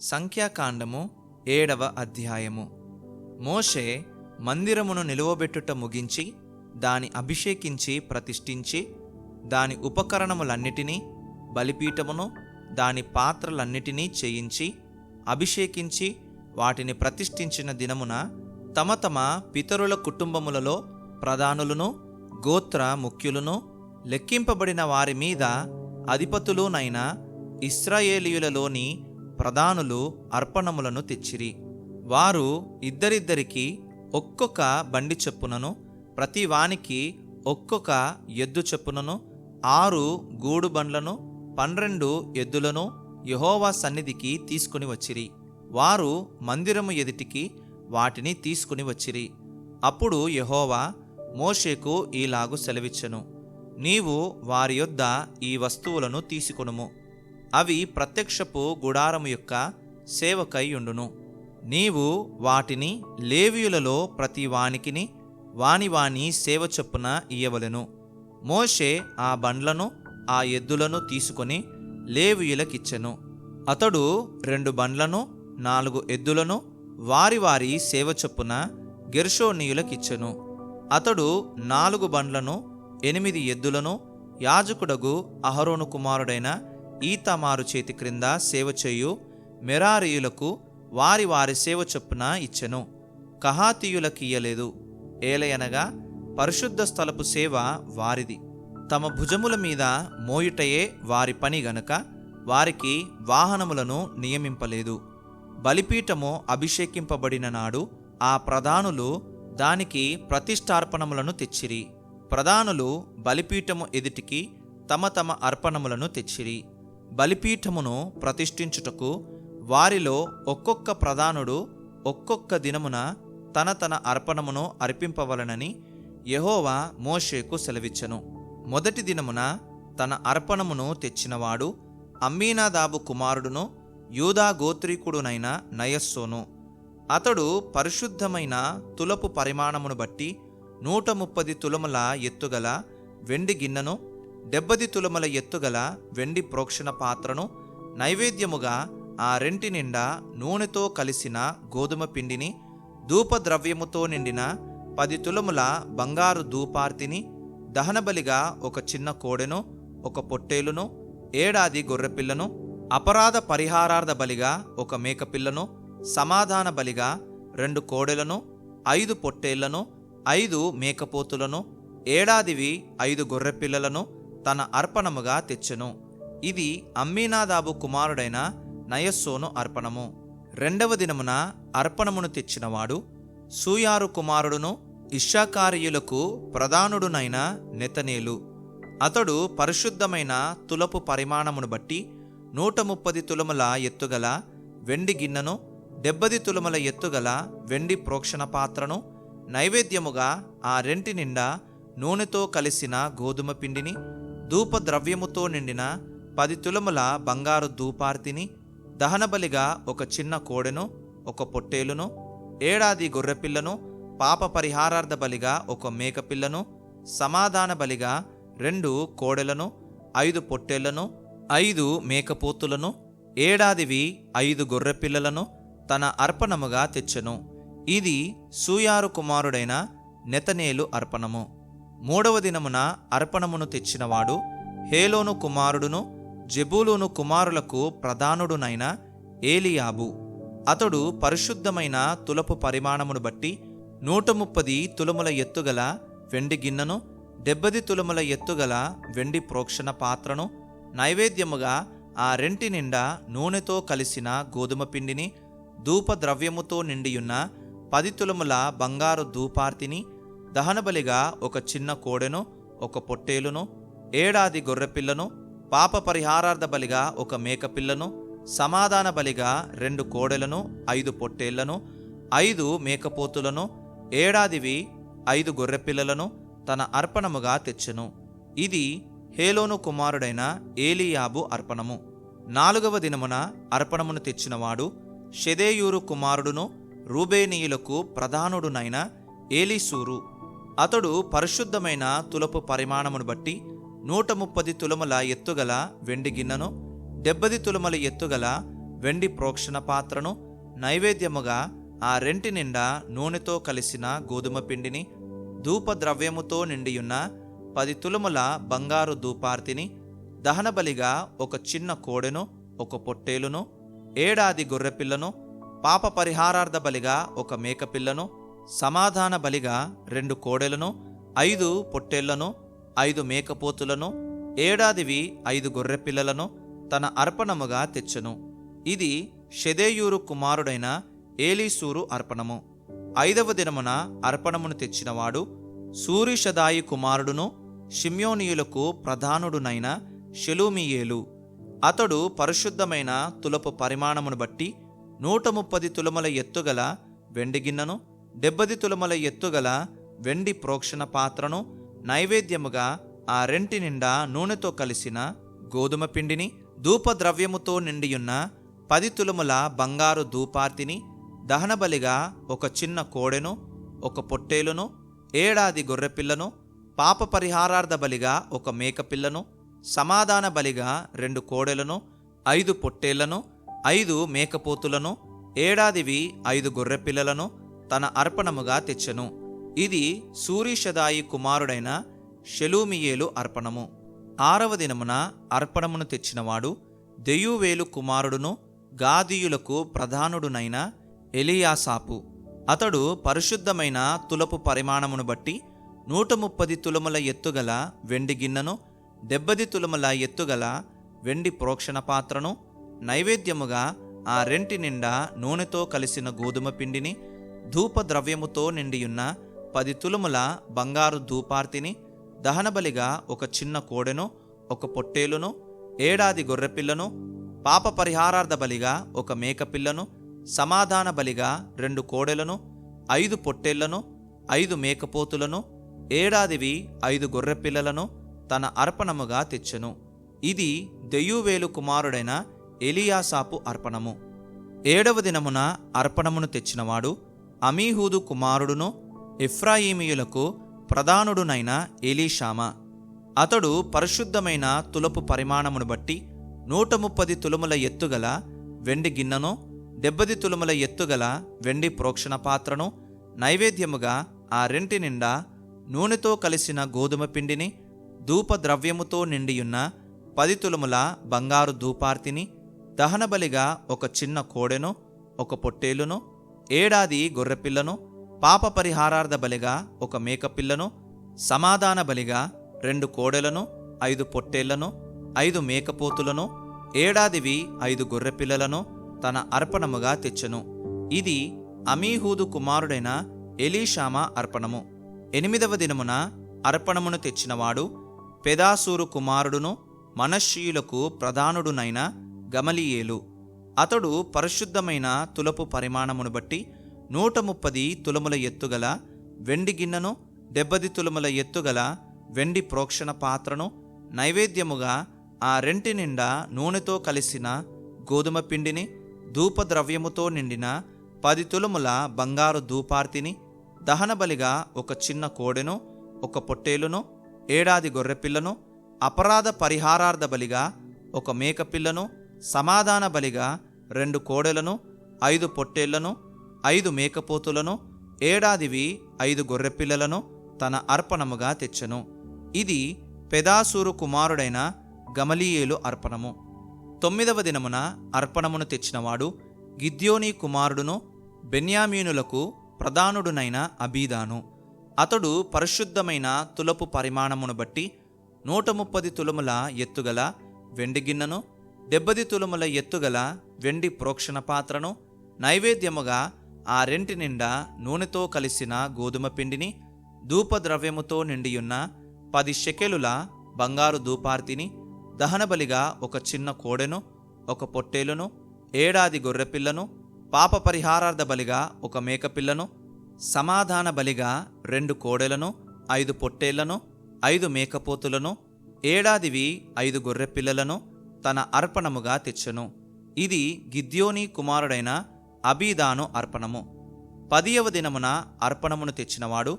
సంఖ్యాకాండము ఏడవ అధ్యాయము. మోషే మందిరమును నిలువబెట్టుట ముగించి దాని అభిషేకించి ప్రతిష్ఠించి దాని ఉపకరణములన్నిటినీ బలిపీఠమును దాని పాత్రలన్నిటినీ చేయించి అభిషేకించి వాటిని ప్రతిష్ఠించిన దినమున తమ తమ పితరుల కుటుంబములలో ప్రధానులను గోత్ర ముఖ్యులను లెక్కింపబడిన వారి మీద అధిపతులునైన ఇస్రాయేలీయులలోని ప్రధానులు అర్పణములను తెచ్చిరి. వారు ఇద్దరిద్దరికి ఒక్కొక్క బండి చెప్పునను ప్రతి వానికి ఒక్కొక్క ఎద్దు చెప్పునను ఆరు గూడు బండ్లను పన్నెండు ఎద్దులను యహోవా సన్నిధికి తీసుకుని వచ్చిరి. వారు మందిరము ఎదుటికి వాటిని తీసుకుని వచ్చిరి. అప్పుడు యహోవా మోషేకు ఈలాగు సెలవిచ్చెను. నీవు వారి యొద్ద ఈ వస్తువులను తీసుకొనుము. అవి ప్రత్యక్షపు గుడారము యొక్క సేవకయ్యుండును నీవు వాటిని లేవియులలో ప్రతి వానికిని వాని వాని సేవ చొప్పున ఇయ్యవలెను. మోషే ఆ బండ్లను ఆ ఎద్దులను తీసుకొని లేవియులకిచ్చెను. అతడు రెండు బండ్లను నాలుగు ఎద్దులను వారి వారి సేవ చొప్పున గెర్షోనీయులకిచ్చెను. అతడు నాలుగు బండ్లను ఎనిమిది ఎద్దులను యాజకుడగు అహరోను కుమారుడైన ఈతమారు చేతి క్రింద సేవ చేయు మెరారీయులకు వారి వారి సేవ చొప్పున ఇచ్చెను. కహాతీయులకియ్యలేదు ఏలయనగా పరిశుద్ధ స్థలపు సేవ వారిది. తమ భుజముల మీద మోయుటయే వారి పని గనుక వారికి వాహనములను నియమింపలేదు. బలిపీఠము అభిషేకింపబడిన నాడు ఆ ప్రధానులు దానికి ప్రతిష్టార్పణములను తెచ్చిరి. ప్రధానులు బలిపీఠము ఎదుటికి తమ తమ అర్పణములను తెచ్చిరి. బలిపీఠమును ప్రతిష్ఠించుటకు వారిలో ఒక్కొక్క ప్రధానుడు ఒక్కొక్క దినమున తన తన అర్పణమును అర్పింపవలనని యెహోవా మోషేకు సెలవిచ్చను. మొదటి దినమున తన అర్పణమును తెచ్చినవాడు అమ్మీనాదాబు కుమారుడును యూదా గోత్రీకుడునైన నయస్సోను. అతడు పరిశుద్ధమైన తులపు పరిమాణమును బట్టి నూట ముప్పది తులముల ఎత్తుగల వెండి గిన్నెను డెబ్బది తులమల ఎత్తుగల వెండి ప్రోక్షణ పాత్రను నైవేద్యముగా ఆ రెంటి నిండా నూనెతో కలిసిన గోధుమ పిండిని ధూపద్రవ్యముతో నిండిన పది తులముల బంగారు ధూపార్తిని దహనబలిగా ఒక చిన్న కోడెను ఒక పొట్టేలును ఏడాది గొర్రెపిల్లను అపరాధ పరిహారార్థ బలిగా ఒక మేకపిల్లను సమాధాన బలిగా రెండు కోడెలను ఐదు పొట్టేళ్ళను ఐదు మేకపోతులను ఏడాదివి ఐదు గొర్రెపిల్లలను తన అర్పణముగా తెచ్చెను. ఇది అమ్మీనాదాబు కుమారుడైన నయస్సోను అర్పణము. రెండవ దినమున అర్పణమును తెచ్చినవాడు సూయారు కుమారుడును ఇషాకారియులకు ప్రధానుడునైన నెతనేలు. అతడు పరిశుద్ధమైన తులపు పరిమాణమును బట్టి నూట ముప్పది తులముల ఎత్తుగల వెండి గిన్నెను డెబ్బది తులముల ఎత్తుగల వెండి ప్రోక్షణ పాత్రను నైవేద్యముగా ఆ రెంటి నిండా నూనెతో కలిసిన గోధుమ పిండిని ధూపద్రవ్యముతో నిండిన పది తులముల బంగారు ధూపార్తిని దహనబలిగా ఒక చిన్న కోడెను ఒక పొట్టేలును ఏడాది గొర్రెపిల్లను పాప పరిహారార్థ బలిగా ఒక మేకపిల్లను సమాధాన బలిగా రెండు కోడెలను ఐదు పొట్టేళ్ళను ఐదు మేకపోతులను ఏడాదివి ఐదు గొర్రెపిల్లలను తన అర్పణముగా తెచ్చెను. ఇది సూయారు కుమారుడైన నెతనేలు అర్పణము. మూడవ దినమున అర్పణమును తెచ్చినవాడు హేలోను కుమారుడును జెబూలోను కుమారులకు ప్రధానుడునైన ఏలియాబు. అతడు పరిశుద్ధమైన తులపు పరిమాణమును బట్టి నూట ముప్పది తులముల ఎత్తుగల వెండి గిన్నెను డెబ్బది తులముల ఎత్తుగల వెండి ప్రోక్షణ పాత్రను నైవేద్యముగా ఆ రెంటి నిండా నూనెతో కలిసిన గోధుమ పిండిని ధూపద్రవ్యముతో నిండియున్న పది తులముల బంగారు ధూపార్తిని దహనబలిగా ఒక చిన్న కోడెను ఒక పొట్టేలును ఏడాది గొర్రెపిల్లను పాప పరిహారార్థ బలిగా ఒక మేకపిల్లను సమాధాన బలిగా రెండు కోడెలను ఐదు పొట్టేళ్ళను ఐదు మేకపోతులను ఏడాదివి ఐదు గొర్రెపిల్లలను తన అర్పణముగా తెచ్చెను. ఇది హేలోను కుమారుడైన ఏలియాబు అర్పణము. నాలుగవ దినమున అర్పణమును తెచ్చినవాడు షెదేయూరు కుమారుడును రూబేనీయులకు ప్రధానుడునైన ఏలీసూరు. అతడు పరిశుద్ధమైన తులపు పరిమాణమును బట్టి నూట ముప్పది తులముల ఎత్తుగల వెండి గిన్నెను డెబ్బది తులముల ఎత్తుగల వెండి ప్రోక్షణ పాత్రను నైవేద్యముగా ఆ రెంటి నిండా నూనెతో కలిసిన గోధుమ పిండిని ధూపద్రవ్యముతో నిండియున్న పది తులముల బంగారు ధూపార్తిని దహనబలిగా ఒక చిన్న కోడెను ఒక పొట్టేలును ఏడాది గొర్రెపిల్లను పాప పరిహారార్థ బలిగా ఒక మేకపిల్లను సమాధాన బలిగా రెండు కోడెలను ఐదు పొట్టేళ్ళను ఐదు మేకపోతులను ఏడాదివి ఐదు గొర్రెపిల్లలను తన అర్పణముగా తెచ్చెను. ఇది షెదేయూరు కుమారుడైన ఏలీసూరు అర్పణము. ఐదవ దినమున అర్పణమును తెచ్చినవాడు సూరిషదాయి కుమారుడును షిమ్యోనీయులకు ప్రధానుడునైన షెలూమియేలు. అతడు పరిశుద్ధమైన తులపు పరిమాణమును బట్టి నూట ముప్పది తులముల ఎత్తుగల వెండిగిన్నెను డెబ్బది తులమల ఎత్తుగల వెండి ప్రోక్షణ పాత్రను నైవేద్యముగా ఆ రెంటి నిండా నూనెతో కలిసిన గోధుమ పిండిని ధూపద్రవ్యముతో నిండియున్న పది తులముల బంగారు ధూపార్తిని దహనబలిగా ఒక చిన్న కోడెను ఒక పొట్టేలును ఏడాది గొర్రెపిల్లను పాప పరిహారార్థ బలిగా ఒక మేకపిల్లను సమాధాన బలిగా రెండు కోడెలను ఐదు పొట్టేళ్ళను ఐదు మేకపోతులను ఏడాదివి ఐదు గొర్రెపిల్లలను తన అర్పణముగా తెచ్చెను. ఇది సూరీషదాయి కుమారుడైన షెలూమియేలు అర్పణము. ఆరవ దినమున అర్పణమును తెచ్చినవాడు దెయువేలు కుమారుడును గాదీయులకు ప్రధానుడునైన ఎలియాసాపు. అతడు పరిశుద్ధమైన తులపు పరిమాణమును బట్టి నూట ముప్పది తులముల ఎత్తుగల వెండి గిన్నెను డెబ్బది తులముల ఎత్తుగల వెండి ప్రోక్షణ పాత్రను నైవేద్యముగా ఆ రెంటి నిండా నూనెతో కలిసిన గోధుమ పిండిని ధూపద్రవ్యముతో నిండియున్న పది తులముల బంగారు ధూపార్తిని దహనబలిగా ఒక చిన్న కోడెను ఒక పొట్టేలును ఏడాది గొర్రెపిల్లను పాప పరిహారార్థ బలిగా ఒక మేకపిల్లను సమాధాన బలిగా రెండు కోడెలను ఐదు పొట్టేళ్ళను ఐదు మేకపోతులను ఏడాదివి ఐదు గొర్రెపిల్లలను తన అర్పణముగా తెచ్చెను. ఇది దెయ్యువేలు కుమారుడైన ఎలియాసాపు అర్పణము. ఏడవ దినమున అర్పణమును తెచ్చినవాడు అమీహూదు కుమారుడును ఎఫ్రాయిమీయులకు ప్రధానుడునైన ఎలీషామా. అతడు పరిశుద్ధమైన తులపు పరిమాణమును బట్టి నూట ముప్పది తులముల ఎత్తుగల వెండి గిన్నెను డెబ్బది తులముల ఎత్తుగల వెండి ప్రోక్షణ పాత్రను నైవేద్యముగా ఆ రెంటి నిండా నూనెతో కలిసిన గోధుమ పిండిని ధూపద్రవ్యముతో నిండియున్న పది తులముల బంగారు ధూపార్తిని దహనబలిగా ఒక చిన్న కోడెను ఒక పొట్టేలును ఏడాది గొర్రెపిల్లను పాప పరిహారార్థ బలిగా ఒక మేకపిల్లను సమాధాన బలిగా రెండు కోడెలను ఐదు పొట్టేళ్ళను ఐదు మేకపోతులను ఏడాదివి ఐదు గొర్రెపిల్లలను తన అర్పణముగా తెచ్చెను. ఇది అమీహూదు కుమారుడైన ఎలీషామా అర్పణము. ఎనిమిదవ దినమున అర్పణమును తెచ్చినవాడు పెదాసూరు కుమారుడును మనశ్శీయులకు ప్రధానుడునైన గమలియేలు. అతడు పరిశుద్ధమైన తులపు పరిమాణమును బట్టి నూట ముప్పది తులముల ఎత్తుగల వెండి గిన్నెను డెబ్బది తులముల ఎత్తుగల వెండి ప్రోక్షణ పాత్రను నైవేద్యముగా ఆ రెంటి నిండా నూనెతో కలిసిన గోధుమ పిండిని ధూపద్రవ్యముతో నిండిన పది తులముల బంగారు ధూపార్తిని దహనబలిగా ఒక చిన్న కోడెను ఒక పొట్టేలును ఏడాది గొర్రెపిల్లను అపరాధ పరిహారార్థ బలిగా ఒక మేకపిల్లను సమాధాన బలిగా రెండు కోడెలను ఐదు పొట్టేళ్ళను ఐదు మేకపోతులను ఏడాదివి ఐదు గొర్రెపిల్లలను తన అర్పణముగా తెచ్చెను. ఇది పెదాసూరు కుమారుడైన గమలీయేలు అర్పణము. తొమ్మిదవ దినమున అర్పణమును తెచ్చినవాడు గిద్యోని కుమారుడును బెన్యామీనులకు ప్రధానుడునైన అబీదాను. అతడు పరిశుద్ధమైన తులపు పరిమాణమును బట్టి నూట ముప్పది తులముల ఎత్తుగల వెండి గిన్నెను డెబ్బది తులముల ఎత్తుగల వెండి ప్రోక్షణ పాత్రను నైవేద్యముగా ఆ రెంటి నిండా నూనెతో కలిసిన గోధుమ పిండిని ధూపద్రవ్యముతో నిండియున్న పది షెకెలుల బంగారు ధూపార్తిని దహనబలిగా ఒక చిన్న కోడెను ఒక పొట్టేలును ఏడాది గొర్రెపిల్లను పాప పరిహారార్థ బలిగా ఒక మేకపిల్లను సమాధాన బలిగా రెండు కోడెలను ఐదు పొట్టేళ్ళను ఐదు మేకపోతులను ఏడాదివి ఐదు గొర్రెపిల్లలను తన అర్పణముగా తెచ్చెను. ఇది గిద్యోని కుమారుడైన అబీదాను అర్పణము. పదియవ దినమున అర్పణమును తెచ్చినవాడు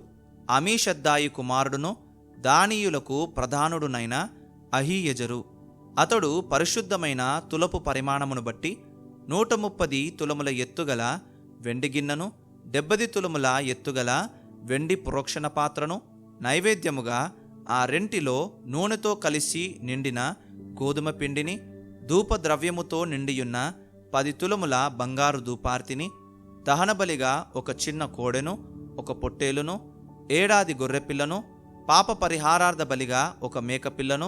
అమీషద్దాయి కుమారుడును దానీయులకు ప్రధానుడునైన అహీయజరు. అతడు పరిశుద్ధమైన తులపు పరిమాణమును బట్టి నూట ముప్పది తులముల ఎత్తుగల వెండి గిన్నెను డెబ్బది తులముల ఎత్తుగల వెండి ప్రోక్షణ పాత్రను నైవేద్యముగా ఆ రెంటిలో నూనెతో కలిసి నిండిన గోధుమ పిండిని ధూపద్రవ్యముతో నిండియున్న పది తులముల బంగారు ధూపార్తిని దహనబలిగా ఒక చిన్న కోడెను ఒక పొట్టేలును ఏడాది గొర్రెపిల్లను పాప పరిహారార్థ బలిగా ఒక మేకపిల్లను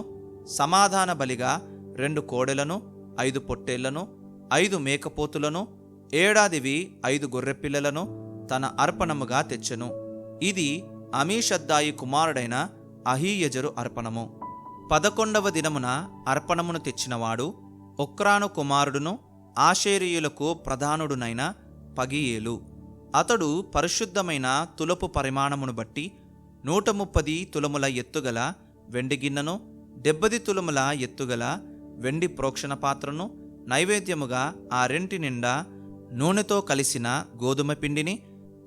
సమాధాన బలిగా రెండు కోడెలను ఐదు పొట్టేళ్ళను ఐదు మేకపోతులను ఏడాదివి ఐదు గొర్రెపిల్లలను తన అర్పణముగా తెచ్చెను. ఇది అమీషద్దాయి కుమారుడైన అహీయజరు అర్పణము. పదకొండవ దినమున అర్పణమును తెచ్చినవాడు ఒక్రాను కుమారుడును ఆషేరియులకు ప్రధానుడునైన పగియేలు. అతడు పరిశుద్ధమైన తులపు పరిమాణమును బట్టి నూట ముప్పది తులముల ఎత్తుగల వెండి గిన్నెను డెబ్బది తులముల ఎత్తుగల వెండి ప్రోక్షణ పాత్రను నైవేద్యముగా ఆ రెంటి నిండా నూనెతో కలిసిన గోధుమ పిండిని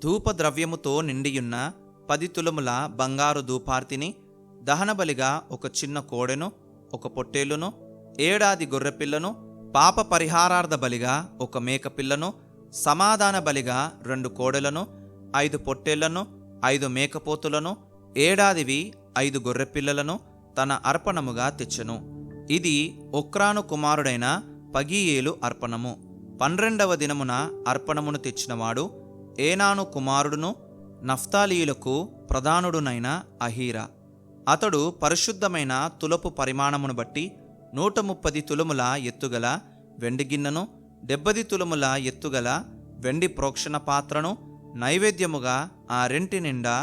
ధూపద్రవ్యముతో నిండియున్న పది తులముల బంగారు ధూపార్తిని దహనబలిగా ఒక చిన్న కోడెను ఒక పొట్టేలును ఏడాది గొర్రెపిల్లను పాప పరిహారార్థ బలిగా ఒక మేకపిల్లను సమాధాన బలిగా రెండు కోడెలను ఐదు పొట్టేళ్ళను ఐదు మేకపోతులను ఏడాదివి ఐదు గొర్రెపిల్లలను తన అర్పణముగా తెచ్చెను. ఇది ఒక్రాను కుమారుడైన పగీయేలు అర్పణము. పన్నెండవ దినమున అర్పణమును తెచ్చినవాడు ఏనాను కుమారుడును నఫ్తాలీయులకు ప్రధానుడునైన అహీరా. అతడు పరిశుద్ధమైన తులపు పరిమాణమును బట్టి నూట ముప్పది తులముల ఎత్తుగల వెండి గిన్నెను డెబ్బది తులముల ఎత్తుగల వెండి ప్రోక్షణ పాత్రను నైవేద్యముగా ఆ రెంటి నిండా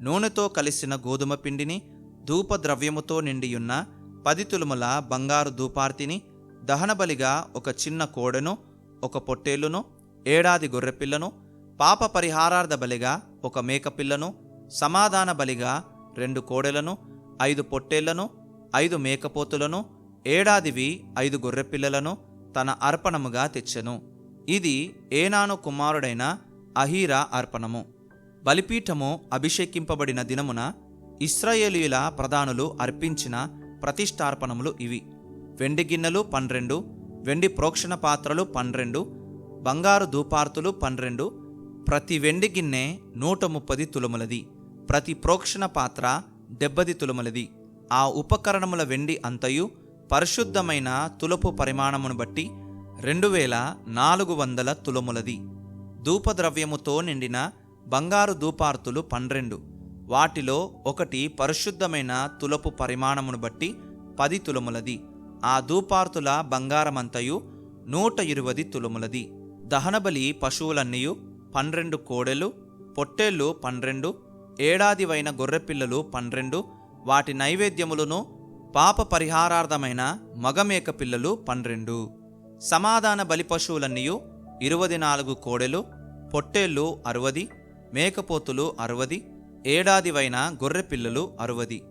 నూనెతో కలిసిన గోధుమ పిండిని ధూపద్రవ్యముతో నిండియున్న పది తులముల బంగారు ధూపార్తిని దహనబలిగా ఒక చిన్న కోడెను ఒక పొట్టేలును ఏడాది గొర్రెపిల్లను పాప పరిహారార్థ బలిగా ఒక మేకపిల్లను సమాధాన బలిగా రెండు కోడెలను ఐదు పొట్టేళ్ళను ఐదు మేకపోతులను ఏడాదివి ఐదు గొర్రెపిల్లలను తన అర్పణముగా తెచ్చెను. ఇది ఏనాను కుమారుడైన అహీరా అర్పణము. బలిపీఠము అభిషేకింపబడిన దినమున ఇస్రాయేలీయుల ప్రధానులు అర్పించిన ప్రతిష్టార్పణములు ఇవి. వెండి గిన్నెలు పన్నెండు వెండి ప్రోక్షణ పాత్రలు పన్నెండు బంగారు ధూపార్తులు పన్నెండు ప్రతి వెండి గిన్నె నూట ముప్పది తులములది ప్రతి ప్రోక్షణ పాత్ర డెబ్బది తులములది. ఆ ఉపకరణముల వెండి అంతయు పరిశుద్ధమైన తులపు పరిమాణమును బట్టి రెండు వేల నాలుగు వందల తులములది. ధూపద్రవ్యముతో నిండిన బంగారు ధూపార్తులు పన్నెండు. వాటిలో ఒకటి పరిశుద్ధమైన తులపు పరిమాణమును బట్టి పది తులములది. ఆ ధూపార్తుల బంగారమంతయు నూట ఇరువది తులములది. దహనబలి పశువులన్నీయు పన్నెండు కోడెలు పొట్టేళ్ళు పన్నెండు ఏడాదివైన గొర్రెపిల్లలు పన్నెండు వాటి నైవేద్యములను పాప పరిహారార్థమైన మగమేక పిల్లలు పన్నెండు. సమాధాన బలి పశువులన్నీయు ఇరువది నాలుగు కోడెలు పొట్టేళ్ళు అరవది మేకపోతులు అరవది ఏడాదివైన గొర్రెపిల్లలు అరవది.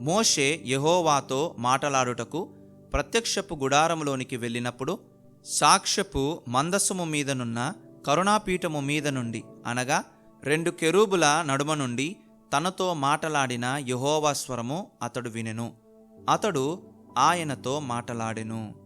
మోషే యహోవాతో మాటలాడుటకు ప్రత్యక్షపు గుడారములోనికి వెళ్ళినప్పుడు సాక్ష్యపు మందస్సుము మీదనున్న కరుణాపీఠము మీద నుండి అనగా రెండు కెరూబుల నడుమ నుండి తనతో మాటలాడిన యహోవా స్వరము అతడు వినెను. అతడు ఆయనతో మాటలాడెను.